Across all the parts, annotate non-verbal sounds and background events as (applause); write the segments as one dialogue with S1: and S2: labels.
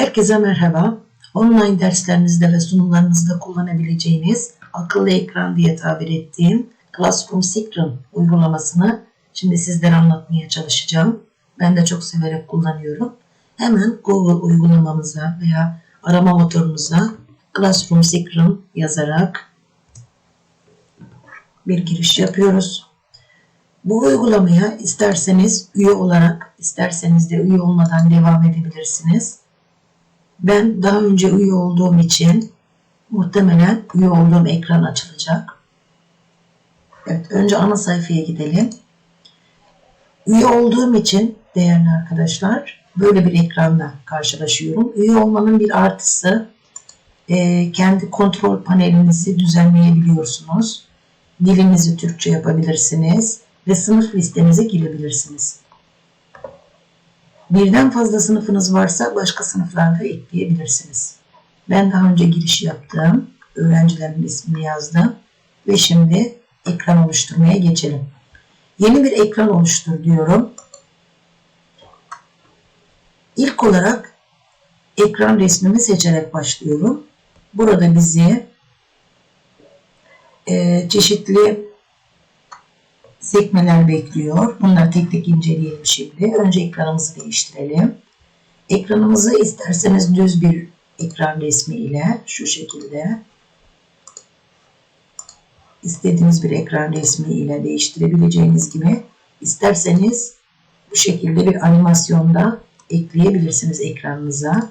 S1: Herkese merhaba. Online derslerinizde ve sunumlarınızda kullanabileceğiniz akıllı ekran diye tabir ettiğim Classroom Secret uygulamasını şimdi sizlere anlatmaya çalışacağım. Ben de çok severek kullanıyorum. Hemen Google uygulamamıza veya arama motorunuza Classroom Secret yazarak bir giriş yapıyoruz. Bu uygulamaya isterseniz üye olarak, isterseniz de üye olmadan devam edebilirsiniz. Ben daha önce üye olduğum için muhtemelen üye olduğum ekran açılacak. Evet, önce ana sayfaya gidelim. Üye olduğum için değerli arkadaşlar böyle bir ekranla karşılaşıyorum. Üye olmanın bir artısı e, kendi kontrol panelinizi düzenleyebiliyorsunuz. Dilinizi Türkçe yapabilirsiniz ve sınıf listenize girebilirsiniz. Birden fazla sınıfınız varsa başka sınıflarda ekleyebilirsiniz. Ben daha önce giriş yaptım. Öğrencilerin ismini yazdım. Ve şimdi ekran oluşturmaya geçelim. Yeni bir ekran oluştur diyorum. İlk olarak ekran resmimi seçerek başlıyorum. Burada bizi e, çeşitli sekmeler bekliyor. Bunları tek tek inceleyelim şimdi. Önce ekranımızı değiştirelim. Ekranımızı isterseniz düz bir ekran resmi ile şu şekilde istediğiniz bir ekran resmi ile değiştirebileceğiniz gibi isterseniz bu şekilde bir animasyonda ekleyebilirsiniz ekranınıza.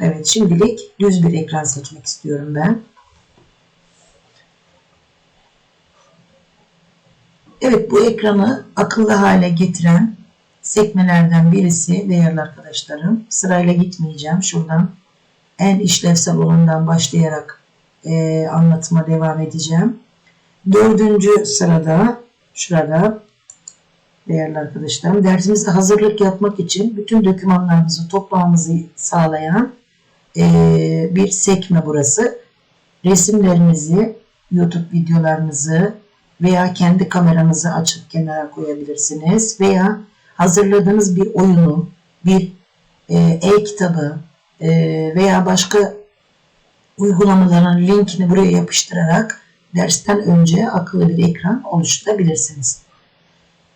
S1: Evet şimdilik düz bir ekran seçmek istiyorum ben. Evet bu ekranı akıllı hale getiren sekmelerden birisi değerli arkadaşlarım. Sırayla gitmeyeceğim. Şuradan en işlevsel olandan başlayarak e, anlatıma devam edeceğim. Dördüncü sırada şurada değerli arkadaşlarım dersimizde hazırlık yapmak için bütün dokümanlarımızı toplamamızı sağlayan e, bir sekme burası. Resimlerinizi, YouTube videolarınızı, veya kendi kameranızı açıp kenara koyabilirsiniz veya hazırladığınız bir oyunu, bir e, e-kitabı e, veya başka uygulamaların linkini buraya yapıştırarak dersten önce akıllı bir ekran oluşturabilirsiniz.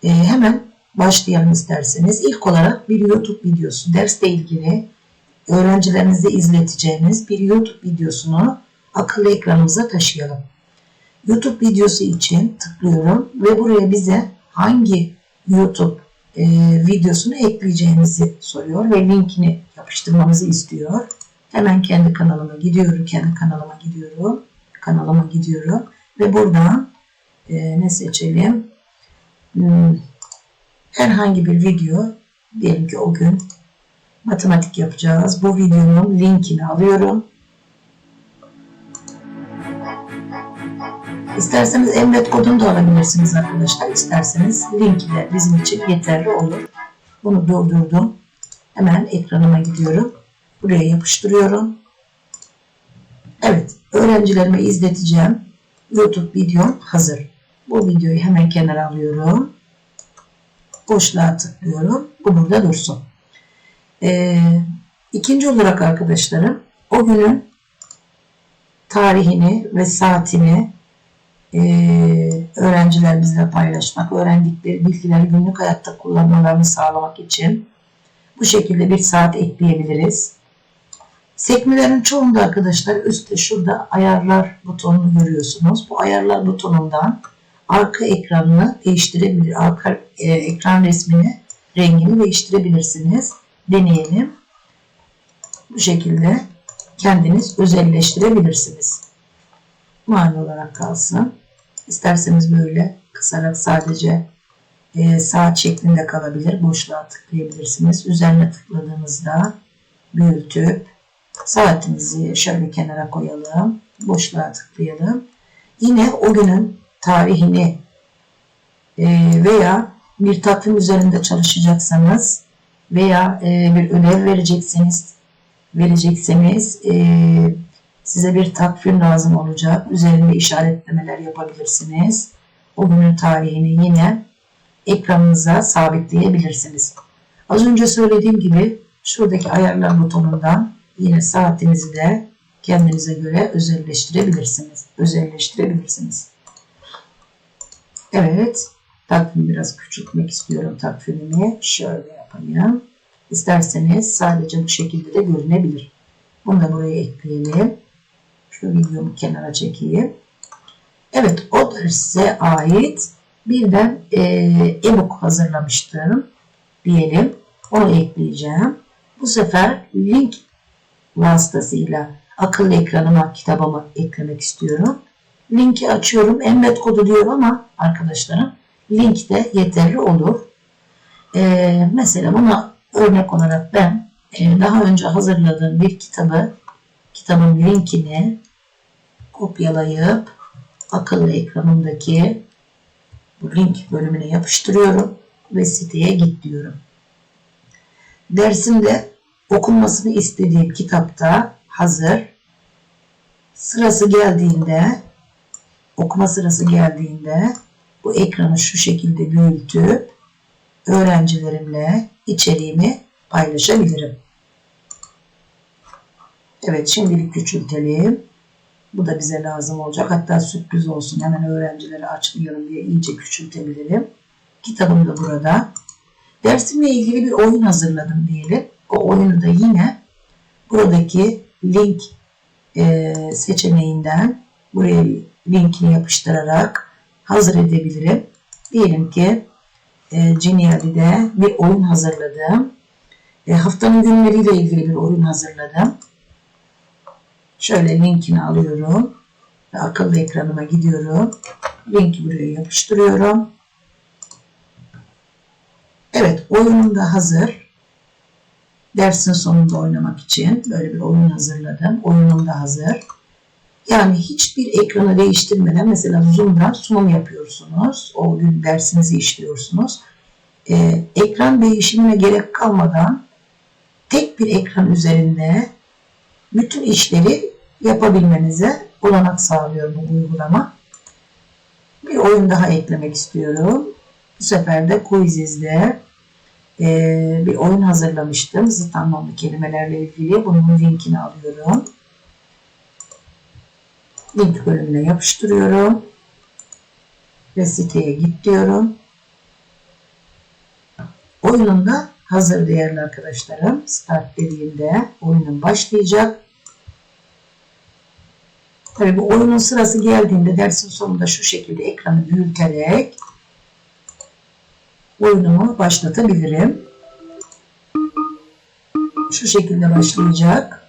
S1: E, hemen başlayalım isterseniz. İlk olarak bir YouTube videosu, dersle ilgili öğrencilerinize izleteceğiniz bir YouTube videosunu akıllı ekranımıza taşıyalım. YouTube videosu için tıklıyorum ve buraya bize hangi YouTube e, videosunu ekleyeceğimizi soruyor ve linkini yapıştırmamızı istiyor. Hemen kendi kanalıma gidiyorum, kendi kanalıma gidiyorum, kanalıma gidiyorum ve buradan e, ne seçelim? Hmm, herhangi bir video, diyelim ki o gün matematik yapacağız. Bu videonun linkini alıyorum İsterseniz embed kodunu da alabilirsiniz arkadaşlar. İsterseniz linki de bizim için yeterli olur. Bunu durdurdum. Hemen ekranıma gidiyorum. Buraya yapıştırıyorum. Evet, öğrencilerime izleteceğim. YouTube videom hazır. Bu videoyu hemen kenara alıyorum. Boşluğa tıklıyorum. Bu burada dursun. Ee, ikinci olarak arkadaşlarım o günün tarihini ve saatini e, öğrencilerimizle paylaşmak, öğrendikleri bilgileri günlük hayatta kullanmalarını sağlamak için bu şekilde bir saat ekleyebiliriz. Sekmelerin çoğunda arkadaşlar üstte şurada ayarlar butonunu görüyorsunuz. Bu ayarlar butonundan arka ekranını değiştirebilir. Arka e, ekran resmini rengini değiştirebilirsiniz. Deneyelim. Bu şekilde kendiniz özelleştirebilirsiniz. Mani olarak kalsın. İsterseniz böyle kısarak sadece e, saat şeklinde kalabilir. Boşluğa tıklayabilirsiniz. Üzerine tıkladığınızda büyütüp saatimizi şöyle kenara koyalım. Boşluğa tıklayalım. Yine o günün tarihini e, veya bir takvim üzerinde çalışacaksanız veya e, bir ödev verecekseniz verecekseniz e, Size bir takvim lazım olacak. Üzerinde işaretlemeler yapabilirsiniz. O günün tarihini yine ekranınıza sabitleyebilirsiniz. Az önce söylediğim gibi şuradaki ayarlar butonundan yine saatinizi de kendinize göre özelleştirebilirsiniz. Özelleştirebilirsiniz. Evet. Takvimi biraz küçültmek istiyorum takvimimi. Şöyle yapayım. İsterseniz sadece bu şekilde de görünebilir. Bunu da buraya ekleyelim. Şu videomu kenara çekeyim. Evet o derse ait bir de e, e-book hazırlamıştım diyelim. Onu ekleyeceğim. Bu sefer link vasıtasıyla akıllı ekranıma kitabımı eklemek istiyorum. Linki açıyorum. Embed kodu diyor ama arkadaşlarım link de yeterli olur. Ee, mesela buna örnek olarak ben e, daha önce hazırladığım bir kitabı kitabın linkini kopyalayıp akıllı ekranımdaki bu link bölümüne yapıştırıyorum ve siteye git diyorum. Dersimde okunmasını istediğim kitapta hazır. Sırası geldiğinde okuma sırası geldiğinde bu ekranı şu şekilde büyütüp öğrencilerimle içeriğimi paylaşabilirim. Evet şimdilik küçültelim. Bu da bize lazım olacak. Hatta sürpriz olsun. Hemen öğrencilere açmayalım diye iyice küçültebilirim. Kitabım da burada. Dersimle ilgili bir oyun hazırladım diyelim. O oyunu da yine buradaki link e, seçeneğinden buraya linkini yapıştırarak hazır edebilirim. Diyelim ki e, bir oyun hazırladım. E, haftanın günleriyle ilgili bir oyun hazırladım. Şöyle linkini alıyorum. Ve akıllı ekranıma gidiyorum. Linki buraya yapıştırıyorum. Evet oyunum da hazır. Dersin sonunda oynamak için böyle bir oyun hazırladım. Oyunum da hazır. Yani hiçbir ekranı değiştirmeden mesela Zoom'dan sunum yapıyorsunuz. O gün dersinizi işliyorsunuz. Ee, ekran değişimine gerek kalmadan tek bir ekran üzerinde bütün işleri yapabilmenize olanak sağlıyor bu uygulama. Bir oyun daha eklemek istiyorum. Bu sefer de Quiziz'de e, bir oyun hazırlamıştım. Zıt anlamlı kelimelerle ilgili. Bunun linkini alıyorum. Link bölümüne yapıştırıyorum. Ve siteye git diyorum. Oyunun da hazır değerli arkadaşlarım. Start dediğimde oyunun başlayacak. Tabi bu oyunun sırası geldiğinde dersin sonunda şu şekilde ekranı büyüterek oyunumu başlatabilirim. Şu şekilde başlayacak.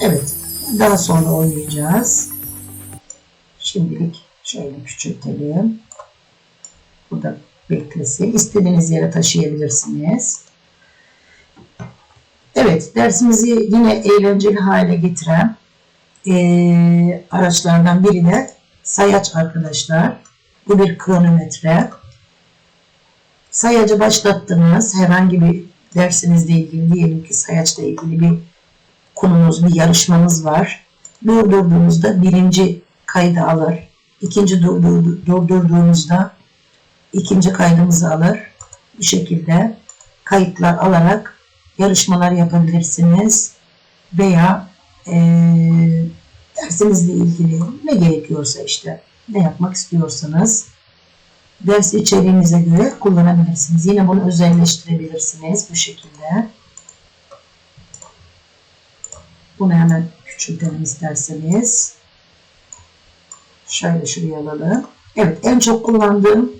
S1: Evet. Daha sonra oynayacağız. Şimdilik şöyle küçültelim. Burada beklesin. İstediğiniz yere taşıyabilirsiniz. Evet, dersimizi yine eğlenceli hale getiren e, araçlardan biri de sayaç arkadaşlar. Bu bir kronometre. Sayacı başlattınız. Herhangi bir dersinizle ilgili diyelim ki sayaçla ilgili bir konumuz, bir yarışmamız var. Durdurduğunuzda birinci kaydı alır. İkinci durdurduğunuzda ikinci kaydımızı alır. Bu şekilde kayıtlar alarak yarışmalar yapabilirsiniz. Veya e, dersinizle ilgili ne gerekiyorsa işte ne yapmak istiyorsanız ders içeriğinize göre kullanabilirsiniz. Yine bunu özelleştirebilirsiniz bu şekilde. Bunu hemen küçültelim isterseniz. Şöyle şuraya alalım. Evet en çok kullandığım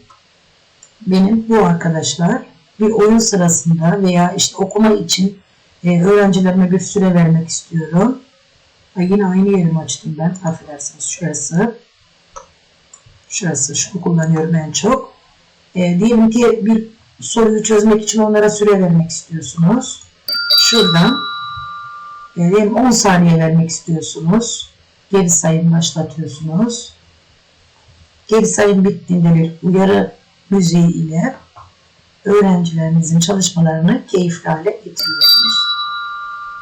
S1: benim bu arkadaşlar. Bir oyun sırasında veya işte okuma için e, öğrencilerime bir süre vermek istiyorum. Ha, yine aynı yerimi açtım ben. Affedersiniz şurası. Şurası. Şunu kullanıyorum en çok. E, diyelim ki bir soruyu çözmek için onlara süre vermek istiyorsunuz. Şuradan e, diyelim 10 saniye vermek istiyorsunuz. Geri sayım başlatıyorsunuz. Geri sayım bittiğinde bir uyarı müziği ile öğrencilerinizin çalışmalarını keyifli hale getiriyorsunuz.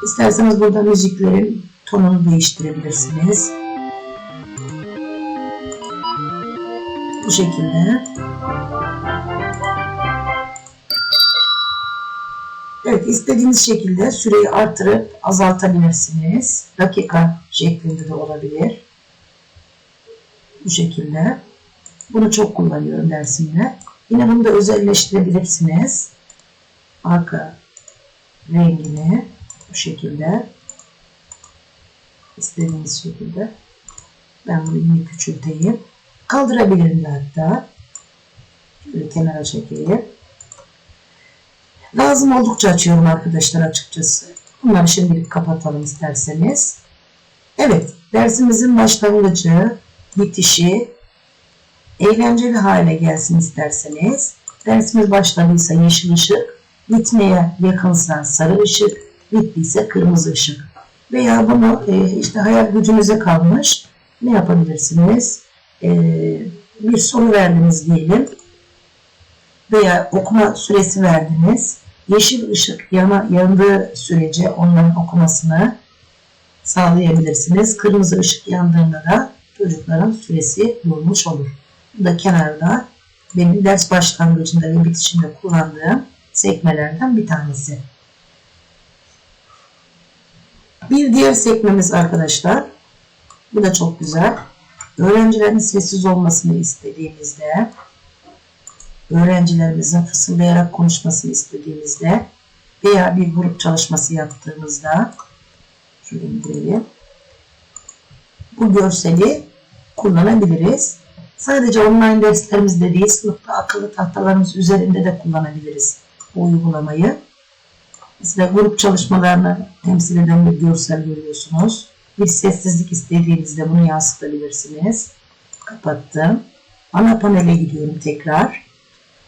S1: İsterseniz burada müziklerin tonunu değiştirebilirsiniz. Bu şekilde. Evet istediğiniz şekilde süreyi artırıp azaltabilirsiniz. Dakika şeklinde de olabilir. Bu şekilde. Bunu çok kullanıyorum dersimde. Yine bunu da özelleştirebilirsiniz. Arka rengini bu şekilde istediğiniz şekilde ben bunu yine küçülteyim. Kaldırabilirim hatta. Şöyle kenara çekeyim. Lazım oldukça açıyorum arkadaşlar açıkçası. Bunları şimdilik kapatalım isterseniz. Evet, dersimizin başlangıcı, bitişi, eğlenceli hale gelsin isterseniz. Dersimiz başladıysa yeşil ışık, bitmeye yakınsa sarı ışık, bittiyse kırmızı ışık. Veya bunu e, işte hayal gücünüze kalmış. Ne yapabilirsiniz? E, bir soru verdiniz diyelim. Veya okuma süresi verdiniz. Yeşil ışık yana, yandığı sürece onların okumasını sağlayabilirsiniz. Kırmızı ışık yandığında da çocukların süresi durmuş olur. Da kenarda benim ders başlangıcında ve bitişinde kullandığım sekmelerden bir tanesi. Bir diğer sekmemiz arkadaşlar. Bu da çok güzel. Öğrencilerin sessiz olmasını istediğimizde, öğrencilerimizin fısıldayarak konuşmasını istediğimizde veya bir grup çalışması yaptığımızda şöyle indireyim. Bu görseli kullanabiliriz. Sadece online derslerimizde değil, sınıfta akıllı tahtalarımız üzerinde de kullanabiliriz bu uygulamayı. Mesela grup çalışmalarını temsil eden bir görsel görüyorsunuz. Bir sessizlik istediğinizde bunu yansıtabilirsiniz. Kapattım. Ana panele gidiyorum tekrar.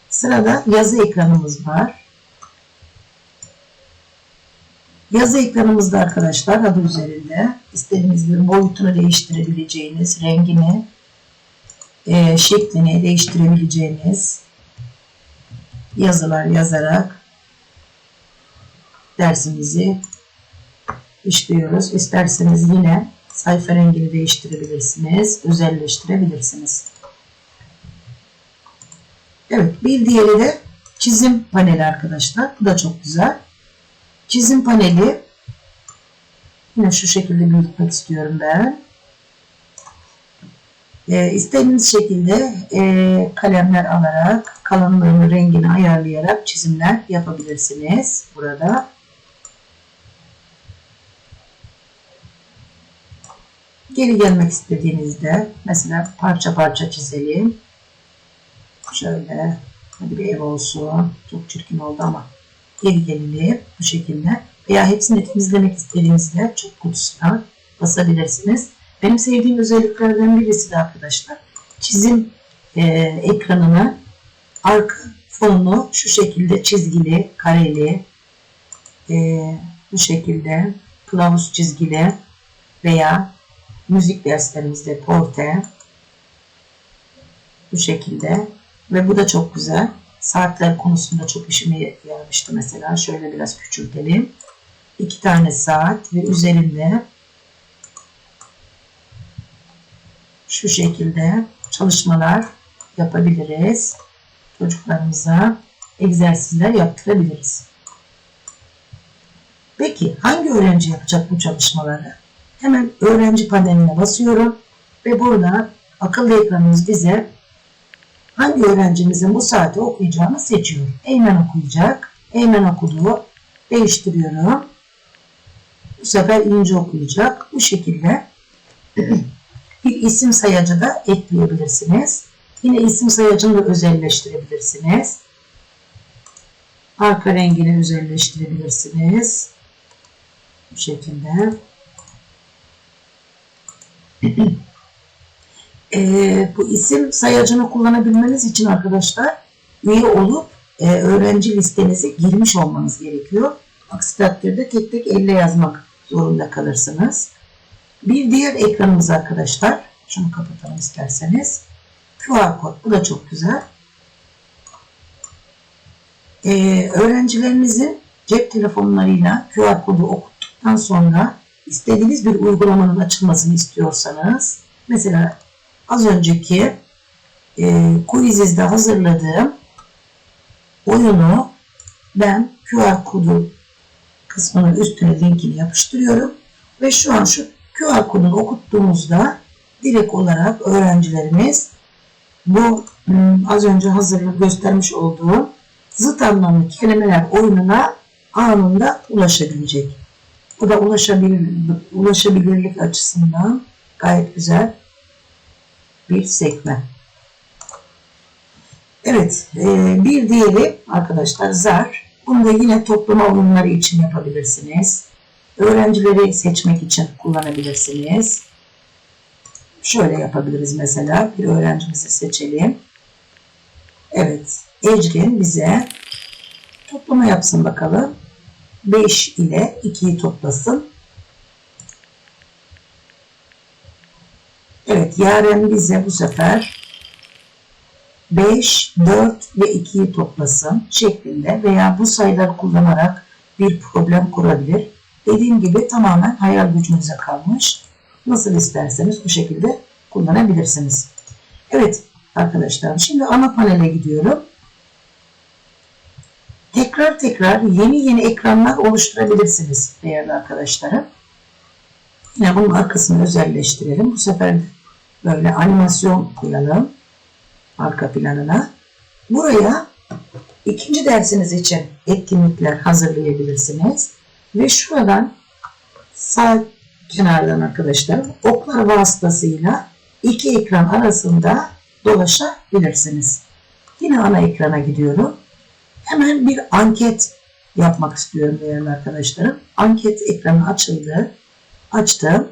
S1: Sırada yazı ekranımız var. Yazı ekranımızda arkadaşlar adı üzerinde istediğiniz bir boyutunu değiştirebileceğiniz, rengini, e, şeklini değiştirebileceğiniz yazılar yazarak dersimizi işliyoruz. İsterseniz yine sayfa rengini değiştirebilirsiniz, özelleştirebilirsiniz. Evet, bir diğeri de çizim paneli arkadaşlar. Bu da çok güzel. Çizim paneli yine şu şekilde büyütmek istiyorum ben. E, istediğiniz şekilde e, kalemler alarak kalınlığını, rengini ayarlayarak çizimler yapabilirsiniz burada. Geri gelmek istediğinizde mesela parça parça çizelim. Şöyle hadi bir ev olsun. Çok çirkin oldu ama geri gelelim bu şekilde. Veya hepsini temizlemek istediğinizde çok kutusuna basabilirsiniz. Benim sevdiğim özelliklerden birisi de arkadaşlar çizim e, ekranına arka fonunu şu şekilde çizgili, kareli, e, bu şekilde kılavuz çizgili veya müzik derslerimizde porte bu şekilde ve bu da çok güzel. Saatler konusunda çok işime yaramıştı mesela. Şöyle biraz küçültelim. İki tane saat ve üzerinde şu şekilde çalışmalar yapabiliriz. Çocuklarımıza egzersizler yaptırabiliriz. Peki hangi öğrenci yapacak bu çalışmaları? Hemen öğrenci paneline basıyorum ve burada akıllı ekranımız bize hangi öğrencimizin bu saati okuyacağını seçiyor. Eymen okuyacak. Eymen okuduğu değiştiriyorum. Bu sefer İnce okuyacak. Bu şekilde (clears throat) bir isim sayacı da ekleyebilirsiniz. Yine isim sayacını da özelleştirebilirsiniz. Arka rengini özelleştirebilirsiniz. Bu şekilde. (clears throat) e, bu isim sayacını kullanabilmeniz için arkadaşlar üye olup e, öğrenci listenize girmiş olmanız gerekiyor. Aksi takdirde tek tek elle yazmak zorunda kalırsınız. Bir diğer ekranımız arkadaşlar. Şunu kapatalım isterseniz. QR kod. Bu da çok güzel. Ee, öğrencilerinizin cep telefonlarıyla QR kodu okuttuktan sonra istediğiniz bir uygulamanın açılmasını istiyorsanız mesela az önceki e, Quiziz'de hazırladığım oyunu ben QR kodu kısmının üstüne linkini yapıştırıyorum. Ve şu an şu QR kodunu okuttuğumuzda direkt olarak öğrencilerimiz bu hmm, az önce hazırlık göstermiş olduğum zıt anlamlı kelimeler oyununa anında ulaşabilecek. Bu da ulaşabilir, ulaşabilirlik açısından gayet güzel bir sekme. Evet, e, bir diğeri arkadaşlar zar. Bunu da yine toplama oyunları için yapabilirsiniz. Öğrencileri seçmek için kullanabilirsiniz. Şöyle yapabiliriz mesela. Bir öğrencimizi seçelim. Evet, Ecrin bize toplama yapsın bakalım. 5 ile 2'yi toplasın. Evet, Yaren bize bu sefer 5, 4 ve 2'yi toplasın şeklinde veya bu sayıları kullanarak bir problem kurabilir. Dediğim gibi tamamen hayal gücünüze kalmış. Nasıl isterseniz bu şekilde kullanabilirsiniz. Evet arkadaşlar şimdi ana panele gidiyorum. Tekrar tekrar yeni yeni ekranlar oluşturabilirsiniz değerli arkadaşlarım. Yine bunun arkasını özelleştirelim. Bu sefer böyle animasyon koyalım arka planına. Buraya ikinci dersiniz için etkinlikler hazırlayabilirsiniz. Ve şuradan sağ kenardan arkadaşlar oklar vasıtasıyla iki ekran arasında dolaşabilirsiniz. Yine ana ekrana gidiyorum. Hemen bir anket yapmak istiyorum değerli arkadaşlarım. Anket ekranı açıldı. Açtım.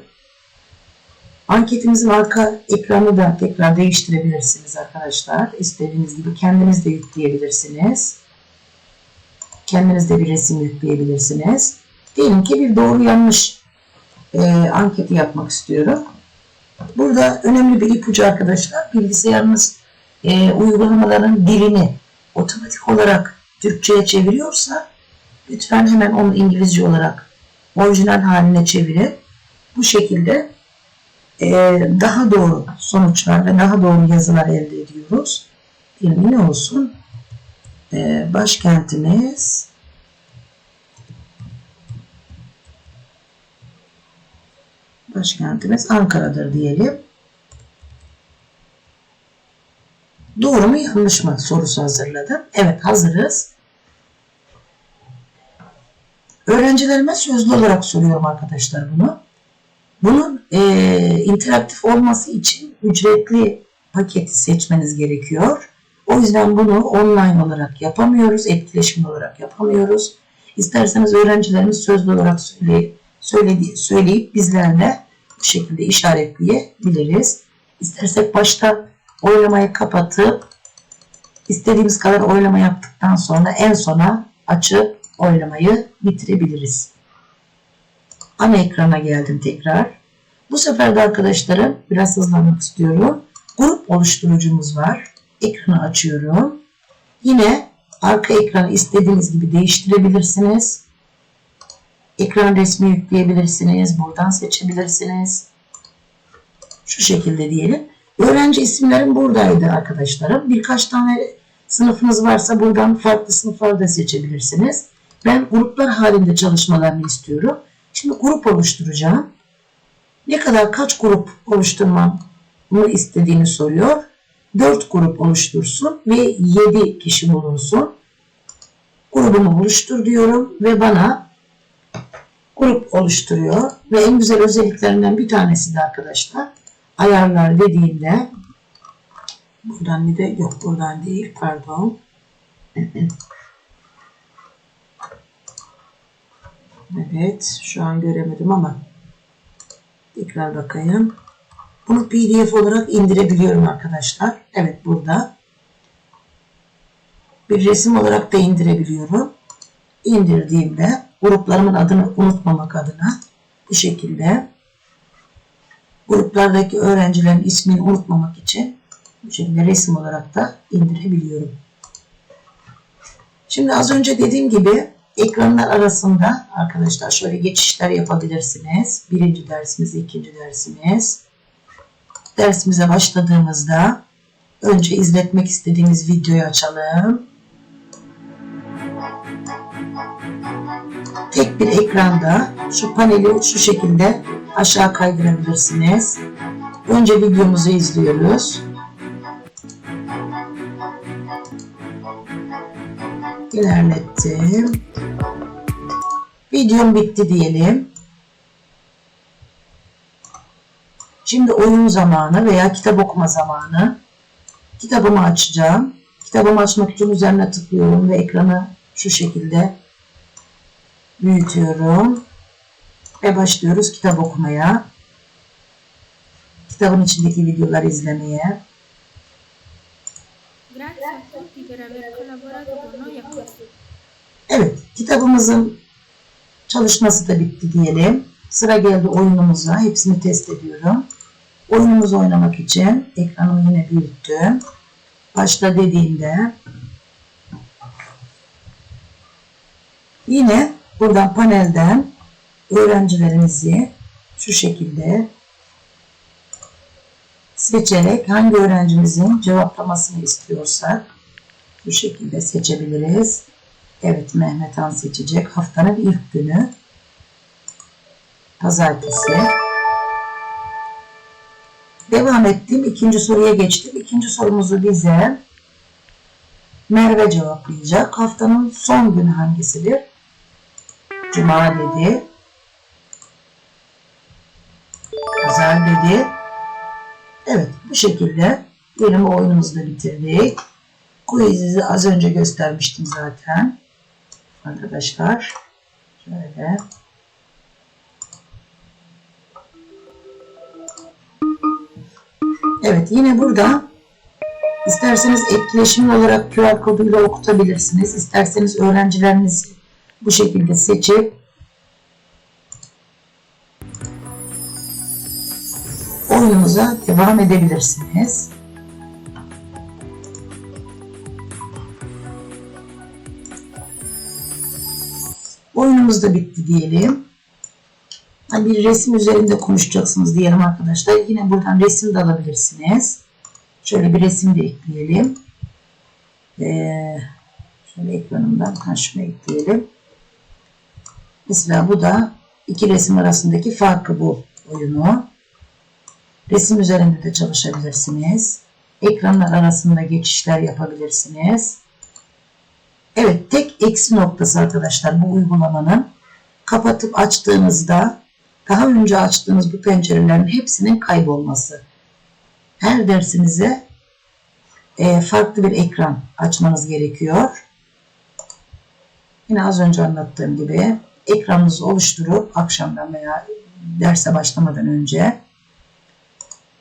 S1: Anketimizin arka ekranı da tekrar değiştirebilirsiniz arkadaşlar. İstediğiniz gibi kendiniz de yükleyebilirsiniz. Kendiniz de bir resim yükleyebilirsiniz. Diyelim ki bir doğru yanlış e, anketi yapmak istiyorum. Burada önemli bir ipucu arkadaşlar. Bilgisayarınız e, uygulamaların dilini otomatik olarak Türkçe'ye çeviriyorsa lütfen hemen onu İngilizce olarak orijinal haline çevirin. Bu şekilde e, daha doğru sonuçlar ve daha doğru yazılar elde ediyoruz. Diyelim ne olsun? E, başkentimiz başkentimiz Ankara'dır diyelim. Doğru mu yanlış mı sorusu hazırladım. Evet hazırız. Öğrencilerime sözlü olarak soruyorum arkadaşlar bunu. Bunun e, interaktif olması için ücretli paketi seçmeniz gerekiyor. O yüzden bunu online olarak yapamıyoruz, etkileşim olarak yapamıyoruz. İsterseniz öğrencilerimiz sözlü olarak söyle, söyledi, söyleyip bizlerle bu şekilde işaretleyebiliriz. İstersek başta oylamayı kapatıp istediğimiz kadar oylama yaptıktan sonra en sona açıp oylamayı bitirebiliriz. Ana ekrana geldim tekrar. Bu sefer de arkadaşlarım biraz hızlanmak istiyorum. Grup oluşturucumuz var. Ekranı açıyorum. Yine arka ekranı istediğiniz gibi değiştirebilirsiniz. Ekran resmi yükleyebilirsiniz. Buradan seçebilirsiniz. Şu şekilde diyelim. Öğrenci isimlerim buradaydı arkadaşlarım. Birkaç tane sınıfınız varsa buradan farklı sınıfları da seçebilirsiniz. Ben gruplar halinde çalışmalarını istiyorum. Şimdi grup oluşturacağım. Ne kadar kaç grup oluşturmamı istediğini soruyor. 4 grup oluştursun ve 7 kişi bulunsun. Grubumu oluştur diyorum ve bana grup oluşturuyor. Ve en güzel özelliklerinden bir tanesi de arkadaşlar ayarlar dediğinde buradan bir de yok buradan değil pardon. Evet şu an göremedim ama tekrar bakayım. Bunu pdf olarak indirebiliyorum arkadaşlar. Evet burada. Bir resim olarak da indirebiliyorum. İndirdiğimde gruplarımın adını unutmamak adına bu şekilde gruplardaki öğrencilerin ismini unutmamak için bu şekilde resim olarak da indirebiliyorum. Şimdi az önce dediğim gibi ekranlar arasında arkadaşlar şöyle geçişler yapabilirsiniz. Birinci dersimiz, ikinci dersimiz. Dersimize başladığımızda Önce izletmek istediğimiz videoyu açalım. Bir ekranda şu paneli şu şekilde aşağı kaydırabilirsiniz. Önce videomuzu izliyoruz. İlerlettim. Videom bitti diyelim. Şimdi oyun zamanı veya kitap okuma zamanı. Kitabımı açacağım. Kitabımı açmak için üzerine tıklıyorum ve ekranı şu şekilde büyütüyorum. Ve başlıyoruz kitap okumaya. Kitabın içindeki videoları izlemeye. Evet, kitabımızın çalışması da bitti diyelim. Sıra geldi oyunumuza. Hepsini test ediyorum. Oyunumuzu oynamak için ekranımı yine büyüttüm. Başla dediğimde yine buradan panelden öğrencilerimizi şu şekilde seçerek hangi öğrencimizin cevaplamasını istiyorsak bu şekilde seçebiliriz. Evet Mehmet Han seçecek. Haftanın ilk günü. Pazartesi. Devam ettim. İkinci soruya geçtim. İkinci sorumuzu bize Merve cevaplayacak. Haftanın son günü hangisidir? Cuma dedi. Pazar dedi. Evet bu şekilde diyelim oyunumuzu da bitirdik. Quiz'i az önce göstermiştim zaten. Arkadaşlar. Şöyle. Evet yine burada isterseniz etkileşimli olarak QR koduyla okutabilirsiniz. İsterseniz öğrencilerinizi bu şekilde seçip oyununuza devam edebilirsiniz. Oyunumuz da bitti diyelim. Hani bir resim üzerinde konuşacaksınız diyelim arkadaşlar. Yine buradan resim de alabilirsiniz. Şöyle bir resim de ekleyelim. Ee, şöyle ekranımdan şunu ekleyelim. Mesela bu da iki resim arasındaki farkı bu oyunu. Resim üzerinde de çalışabilirsiniz. Ekranlar arasında geçişler yapabilirsiniz. Evet tek eksi noktası arkadaşlar bu uygulamanın kapatıp açtığınızda daha önce açtığınız bu pencerelerin hepsinin kaybolması. Her dersinize e, farklı bir ekran açmanız gerekiyor. Yine az önce anlattığım gibi ekranınızı oluşturup akşamdan veya derse başlamadan önce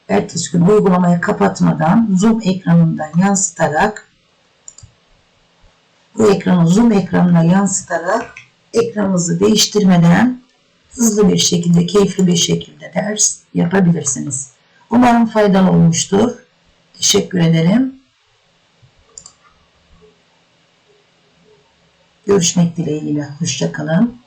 S1: ertesi gün uygulamayı kapatmadan zoom ekranından yansıtarak bu ekranı zoom ekranına yansıtarak ekranınızı değiştirmeden hızlı bir şekilde, keyifli bir şekilde ders yapabilirsiniz. Umarım faydalı olmuştur. Teşekkür ederim. Görüşmek dileğiyle. Hoşçakalın.